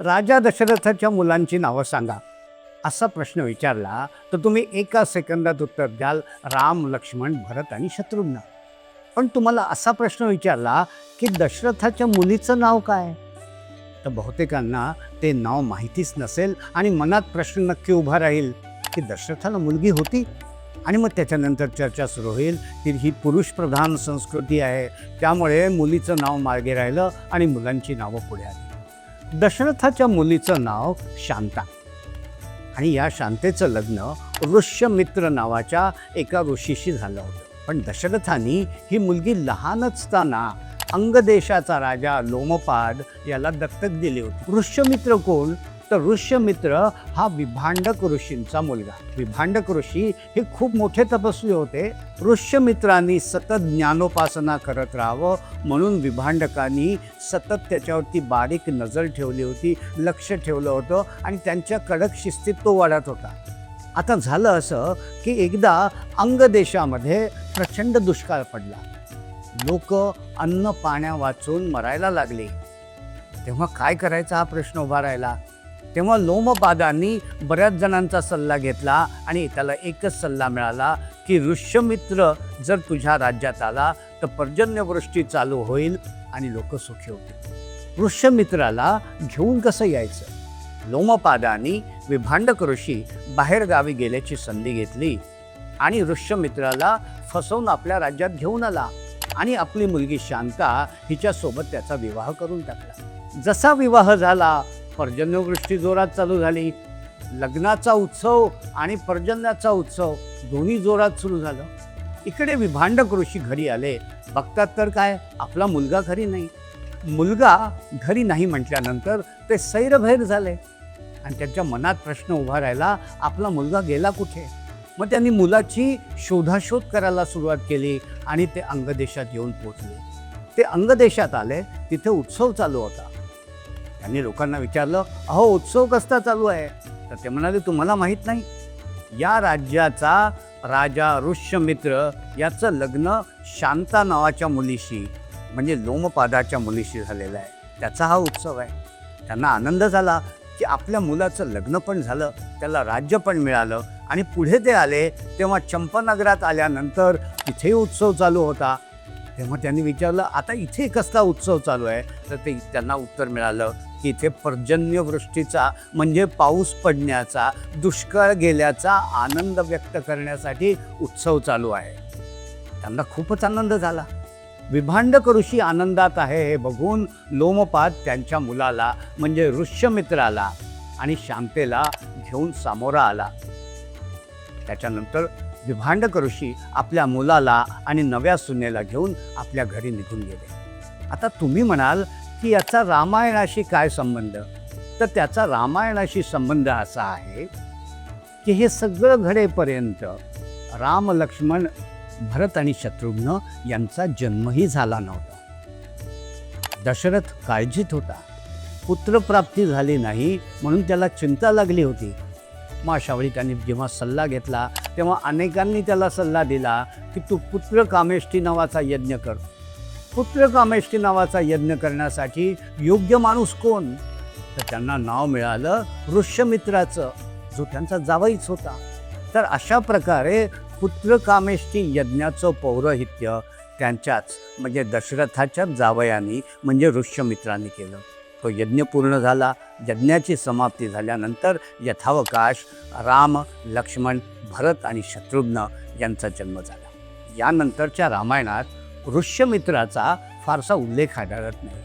राजा दशरथाच्या मुलांची नावं सांगा. असा प्रश्न विचारला तर तुम्ही एका सेकंदात उत्तर द्याल राम लक्ष्मण भरत आणि शत्रुघ्न. पण तुम्हाला असा प्रश्न विचारला की दशरथाच्या मुलीचं नाव काय? तर बहुतेकांना ते नाव माहितीच नसेल आणि मनात प्रश्न नक्की उभा राहील की दशरथाला मुलगी होती आणि मग त्याच्यानंतर चर्चा सुरू होईल की ही पुरुषप्रधान संस्कृती आहे त्यामुळे मुलीचं नाव मागे राहिलं आणि मुलांची नावं पुढे आली. दशरथाच्या मुलीचं नाव शांता. आणि या शांतेचं लग्न ऋष्यमित्र नावाच्या एका ऋषीशी झालं होतं. पण दशरथानी ही मुलगी लहान असताना अंगदेशाचा राजा लोमपाद याला दत्तक दिली होती. ऋष्यमित्र कोण? तर ऋष्यमित्र हा विभांडक ऋषींचा मुलगा. विभांडक ऋषी हे खूप मोठे तपस्वी होते. ऋष्यमित्रांनी सतत ज्ञानोपासना करत राहावं म्हणून विभांडकांनी सतत त्याच्यावरती बारीक नजर ठेवली होती लक्ष ठेवलं होतं आणि त्यांच्या कडक शिस्तीत तो वाढत होता. आता झालं असं की एकदा अंग देशामध्ये प्रचंड दुष्काळ पडला. लोक अन्न पाण्या वाचून मरायला लागले. तेव्हा काय करायचा हा प्रश्न उभा राहिला? तेव्हा लोमपादांनी बऱ्याच जणांचा सल्ला घेतला आणि त्याला एकच सल्ला मिळाला की ऋष्यमित्र जर तुझ्या राज्यात आला तर पर्जन्यवृष्टी चालू होईल आणि लोक सुखी होतील. ऋष्यमित्राला घेऊन कसं यायचं? लोमपादांनी विभांडक ऋषी बाहेर गावी गेल्याची संधी घेतली आणि ऋष्यमित्राला फसवून आपल्या राज्यात घेऊन आला आणि आपली मुलगी शांता हिच्यासोबत त्याचा विवाह करून टाकला. जसा विवाह झाला पर्जन्यवृष्टी जोरात चालू झाली. लग्नाचा उत्सव आणि पर्जन्याचा उत्सव दोन्ही जोरात सुरू झालं. इकडे विभांडक ऋषी घरी आले. बघतात तर काय? आपला मुलगा घरी नाही. मुलगा घरी नाही म्हटल्यानंतर ते सैरभैर झाले. आणि त्यांच्या मनात प्रश्न उभा राहिला आपला मुलगा गेला कुठे? मग त्यांनी मुलाची शोधाशोध करायला सुरुवात केली आणि ते अंगदेशात येऊन पोचले ते अंगदेशात आले तिथे उत्सव चालू होता. त्यांनी लोकांना विचारलं अहो उत्सव कसता चालू आहे? तर ते म्हणाले तुम्हाला माहीत नाही. या राज्याचा राजा ऋष्यमित्र याचं लग्न शांता नावाच्या मुलीशी म्हणजे लोमपादाच्या मुलीशी झालेलं आहे. त्याचा हा उत्सव आहे. त्यांना आनंद झाला की आपल्या मुलाचं लग्न पण झालं त्याला राज्य पण मिळालं आणि पुढे ते आले. तेव्हा चंपानगरात आल्यानंतर तिथेही उत्सव चालू होता. तेव्हा त्यांनी विचारलं आता इथे कसला उत्सव चालू आहे? तर ते त्यांना उत्तर मिळालं इथे पर्जन्यवृष्टीचा म्हणजे पाऊस पडण्याचा दुष्काळ गेल्याचा आनंद व्यक्त करण्यासाठी उत्सव चालू आहे. त्यांना खूपच आनंद झाला. विभांडक ऋषी आनंदात आहे हे बघून लोमपाद त्यांच्या मुलाला म्हणजे ऋष्यमित्राला आणि शांतेला घेऊन सामोरा आला. त्याच्यानंतर विभांडक ऋषी आपल्या मुलाला आणि नव्या सुनेला घेऊन आपल्या घरी निघून गेले. आता तुम्ही म्हणाल की याचा रामायणाशी काय संबंध? तर त्याचा रामायणाशी संबंध असा आहे की हे सगळं घडेपर्यंत राम लक्ष्मण भरत आणि शत्रुघ्न यांचा जन्मही झाला नव्हता. दशरथ काळजीत होता. पुत्रप्राप्ती झाली नाही म्हणून त्याला चिंता लागली होती. मग त्यांनी जेव्हा सल्ला घेतला तेव्हा अनेकांनी त्याला सल्ला दिला की तू पुत्र कामेष्टी नावाचा यज्ञ कर. पुत्रकामेष्टी नावाचा यज्ञ करण्यासाठी योग्य माणूस कोण? तर त्यांना नाव मिळालं ऋष्यमित्राचं जो त्यांचा जावईच होता. तर अशा प्रकारे पुत्रकामेष्टी यज्ञाचं पौरोहित्य त्यांच्याच म्हणजे दशरथाच्याच जावयानी म्हणजे ऋष्यमित्रांनी केलं. तो यज्ञ पूर्ण झाला. यज्ञाची समाप्ती झाल्यानंतर यथावकाश राम लक्ष्मण भरत आणि शत्रुघ्न यांचा जन्म झाला. यानंतरच्या रामायणात ऋष्यमित्राचा फारसा उल्लेख आढळत नाही.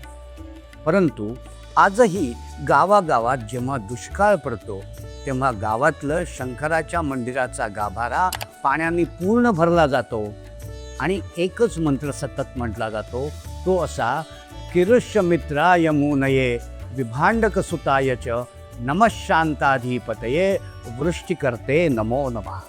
परंतु आजही गावागावात जेव्हा दुष्काळ पडतो तेव्हा गावातलं शंकराच्या मंदिराचा गाभारा पाण्याने पूर्ण भरला जातो आणि एकच मंत्र सतत म्हटला जातो तो असा किरुष्यमित्रा मुनये विभांडकसुताय च नमःशांताधिपतये वृष्टिकर्ते नमो नमः.